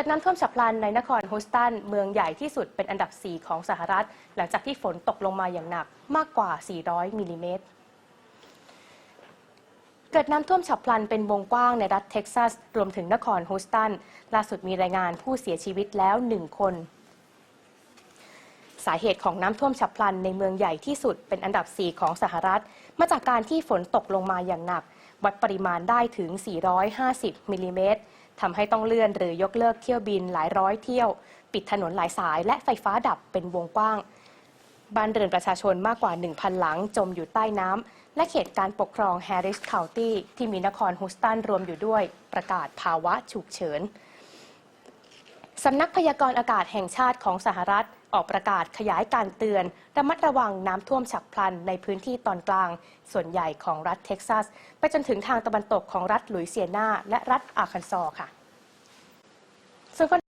กิดน้ำท่วมฉับพลันในนครฮูสตัน เมืองใหญ่ที่สุดเป็นอันดับ 4 ของสหรัฐ หลังจากที่ฝนตกลงมาอย่างหนักมากกว่า 400 มิลลิเมตร เกิดน้ำท่วมฉับพลันเป็นวงกว้างในรัฐเท็กซัส รวมถึงนครฮูสตัน ล่าสุดมีรายงานผู้เสียชีวิตแล้ว 1 คน สาเหตุของน้ำท่วมฉับพลันในเมืองใหญ่ที่สุดเป็นอันดับ 4 ของสหรัฐ มาจากการที่ฝนตกลงมาอย่างหนัก วัดปริมาณได้ถึง 450 มิลลิเมตร ทำให้ต้องเลื่อนหรือยกเลิกเที่ยวบินหลายร้อยเที่ยว ปิดถนนหลายสาย และไฟฟ้าดับเป็นวงกว้างบ้านเรือนประชาชนมากกว่า 1,000 หลังจมอยู่ใต้น้ำ และเขตการปกครองแฮร์ริสคาวตี้ที่มีนครฮูสตันรวมอยู่ด้วยประกาศภาวะฉุกเฉิน สำนักพยากรณ์อากาศแห่งชาติของสหรัฐ ออกประกาศขยายการเตือน ระมัดระวังน้ำท่วมฉับพลันในพื้นที่ตอนกลาง ส่วนใหญ่ของรัฐเท็กซัส ไปจนถึงทางตะวันตกของรัฐหลุยเซียนาและรัฐอาร์คันซอค่ะส่วน